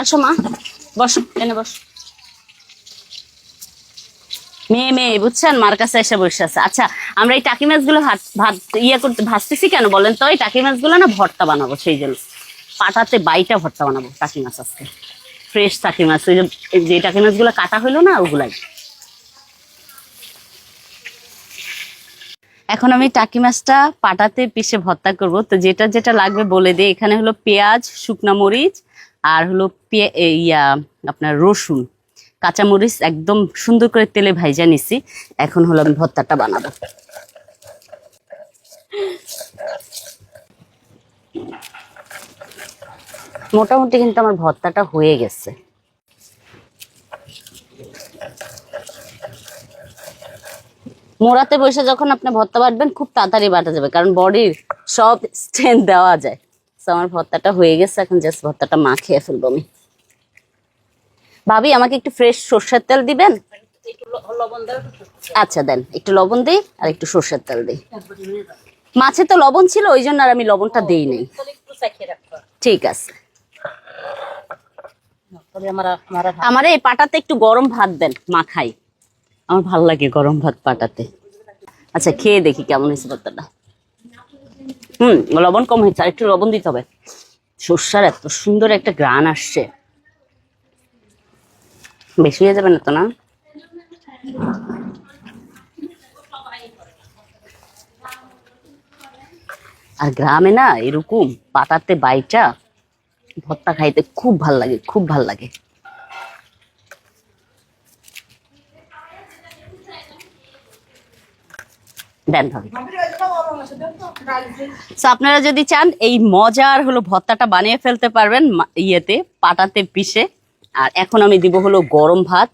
আসো মা। বসো, এনে বস। মেয়ে মেয়ে, বুঝছেন? মার কাছে এসে বসে আছে। আচ্ছা আমরা এই টাকি মাছগুলো ভাত ভাত ইয়ে করতে, ভাজতেছি কেন বলেন তো? এই টাকি মাছগুলো না ভর্তা বানাবো সেই জন্য। পাটাতে বাইটা ভর্তা বানাবো টাকি মাছ আজকে। ফ্রেশ টাকি মাছ, ওই যে টাকি মাছগুলো কাটা হইল না, ওগুলাই। এখন আমি টাকি মাছটা পাটাতে পিষে ভর্তা করব। তো যেটা যেটা লাগবে বলে দিই। এখানে হলো পেঁয়াজ, শুকনা মরিচ আর হলো ইয়া, আপনার রসুন। কাঁচামরিচ একদম সুন্দর করে তেলে ভাইজা নিছি। এখন হলো আমি ভর্তাটা বানাবো। মোটামুটি কিন্তু আমার ভর্তাটা হয়ে গেছে। মোড়াতে বসে যখন আপনি ভর্তা বাটবেন, খুব তাড়াতাড়ি বাটা যাবে, কারণ বডির সব স্ট্রেংথ দেওয়া যায়। তো আমার ভর্তাটা হয়ে গেছে এখন জাস্ট ভর্তাটা মা খেয়ে ফেলব আমি। ভাবি আমাকে একটু ফ্রেশ সর্ষের তেল দিবেন? আচ্ছা দেন একটু লবণ দিই আর একটু সর্ষের তেল দিই। মাছে তো লবণ ছিল ওই জন্য আর আমি লবণটা দিই নাই ঠিক আছে। আমার এই পাটাতে একটু গরম ভাত দেন মা খাই। আমার ভালো লাগে গরম ভাত পাটাতে। আচ্ছা খেয়ে দেখি কেমন হয়েছে ভর্তাটা। হুম, লবণ কম হয়েছে আর একটু লবণ দিতে হবে। সর্ষার এত সুন্দর একটা গ্রান আসছে। বেশি হয়ে যাবে না তো না? আর গ্রামে না এরকম পাতাতে বাইটা, ভর্তা খাইতে খুব ভালো লাগে, খুব ভালো লাগে। দেন ভাবি। So, আপনারা যদি চান এই মজার হলো ভর্তাটা বানিয়ে ফেলতে পারবেন ইয়েতে পাটাতে পিষে। আর এখন আমি দিব হলো গরম ভাত।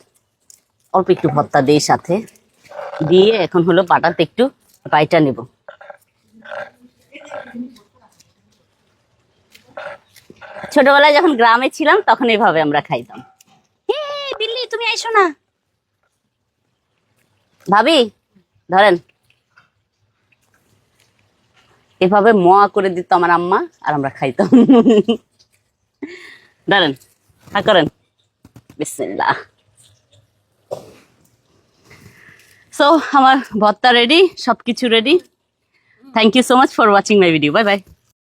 অল্প একটু ভর্তা দিই সাথে। দিয়ে এখন হলো পাটাতে একটু বাইটা নেব। ছোটবেলায় যখন গ্রামে ছিলাম তখন এভাবে আমরা খাইতাম। হে বিল্লি তুমি আইসো না। ভাবি ধরেন এভাবে মোয়া করে দিত আমার আম্মা, আর আমরা খাইতাম। দাঁড়ান, হা করেন। বিসমিল্লাহ। সো আমার ভর্তা রেডি সবকিছু ready thank you so much for watching my video bye bye